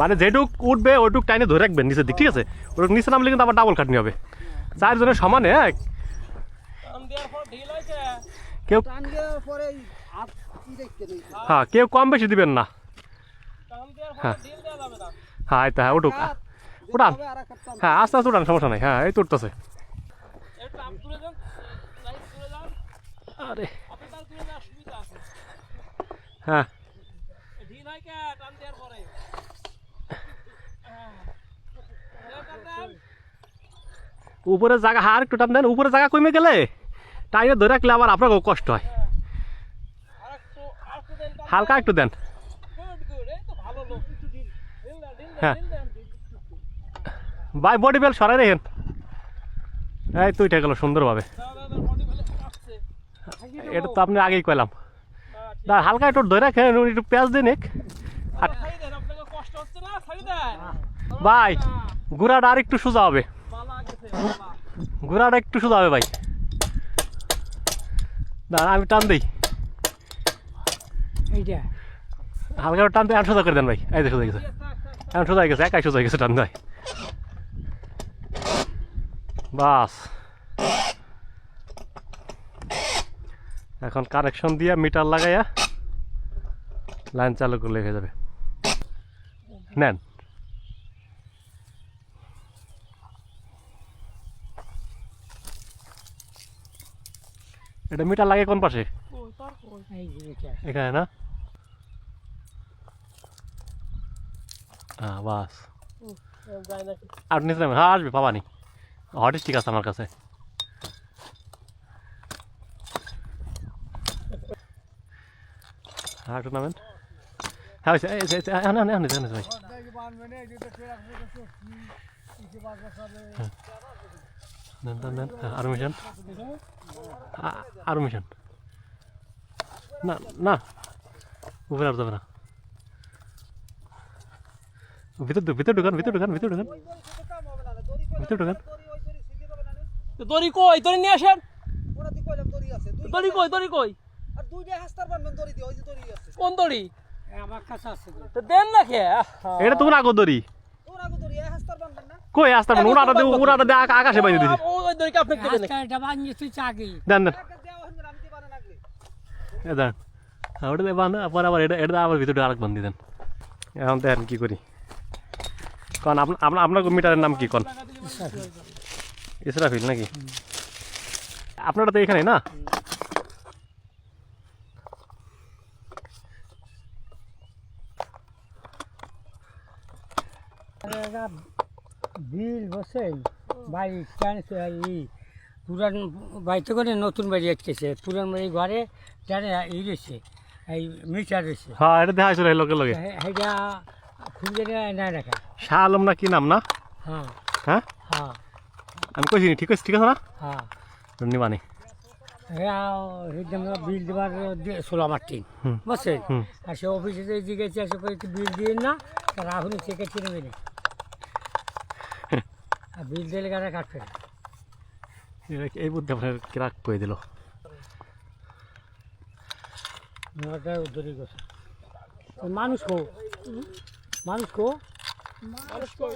মানে যেটুক উঠবে, ওইটুক টাইনে ধরে রাখবেন নিচের দিক, ঠিক আছে? ওটুক নিচে নামলে কিন্তু আবার ডাবল খাটনি হবে। চারজনের সমানে হ্যাঁ কেউ হ্যাঁ কেউ কম বেশি দিবেন না। হ্যাঁ। হ্যাঁ তো হ্যাঁ একটা টান হ্যাঁ আস্তে আস্তে উঠান, সমস্যা নাই। হ্যাঁ এই তো উঠতেছে। আরে। হ্যাঁ। উপরে জায়গা হার একটু টান দেন উপরে জায়গা কমে গেলে টাইমে ধরে রাখলে আবার আপনাকেও কষ্ট হয়। হালকা একটু দেন। হ্যাঁ। বাই বডি বেল সরাই রেখেন। এই তো উঠে গেল সুন্দরভাবে। এটা তো আপনি আগেই কইলাম। না হালকা একটু ধরে রাখেন একটু পেঁয়াজ দিন ভাই গুড়াটা আর একটু সোজা হবে। গুড়াটা একটু সোজা হবে ভাই। না আমি টান দিই। হালকা টান দিয়ে আর সোজা করে দেন ভাই। এই সোজা গেছে এখন সোজা গেছে একাই সোজা গেছে টান ভাই বাস। এখন কারেকশন দিয়ে মিটার লাগাইয়া লাইন চালু করলে হয়ে যাবে। নেন। এটা মিটার লাগে কোন পাশে? এখানে না? হ্যাঁ বাস। আর নিচে হ্যাঁ আসবে পাবানি। হট ঠিক আছে আমার কাছে। একটু নামেন হ্যাঁ আনে, আনে, আনে, আনে, ভাই নেন নেন হ্যাঁ, আরও মিশন আরও মিশন না না উপরে আর যাবে না ভিতর ভিতর ঢুকান ভিতর ঢুকান ভিতর ঢুকান ভিতর ঢুকান দড়ি কই দড়ি নিয়ে আসেন দড়ি কই দড়ি কই আর দুইটা হাস্তার বানবেন দড়ি দিয়ে ওই যে দড়ি আছে। কোন দড়ি? আমার কাছে আছে তো দেন না খেয়ে এটা তোমার আগো দড়ি? ওর আগে দড়ি এই হাস্তার বানবেন না? কই দিয়ে দিয়ে আকাশে বাইরে দিছি। ওই দড়িকে আপনি দেবেন নাকি? এটা বানিয়ে তুই চাগি। দেন দেন। আগে দেওয়া হন আমি দিবা না দেন। হ্যাঁ, ওটা দিয়ে বান্ধ পরে আবার এটা এটা আবার ভিতরে আরেক বান্ধি দেন। এখন দেখেন কি করি। কন আপনার আপনার আপনার মিটারের নাম কি কন? ইসরাফিল নাকি? আপনারা তো এখানে না? বিল বসেন বাড়ি ই পুরান বাড়িতে করে নতুন বাড়ি আসতেছে পুরান বাড়ি ঘরে জানে ই রয়েছে এই মিটার রয়েছে। হ্যাঁ এটা দেখা ছিল লোকে লোকে সেইটা খুঁজে না রাখা শাহ আলম না কি নাম না? হ্যাঁ। হ্যাঁ? হ্যাঁ। আমি কইছি নি, ঠিক আছে ঠিক আছে না? হ্যাঁ। নিবানি সেটা বিল দেওয়ার ষোলো আমার টিন হুম। বুঝছেন। আর সে অফিসে জিজ্ঞেস বিল দিয়ে না এখনই চেকে চিনে নেবে আর বিল দিলে গাড়ে কাটবে ফেলে। এই বুদ্ধি আপনার ক্রাক করে দিল। উদ্ধরি কো? মানুষ কো? মানুষ কো।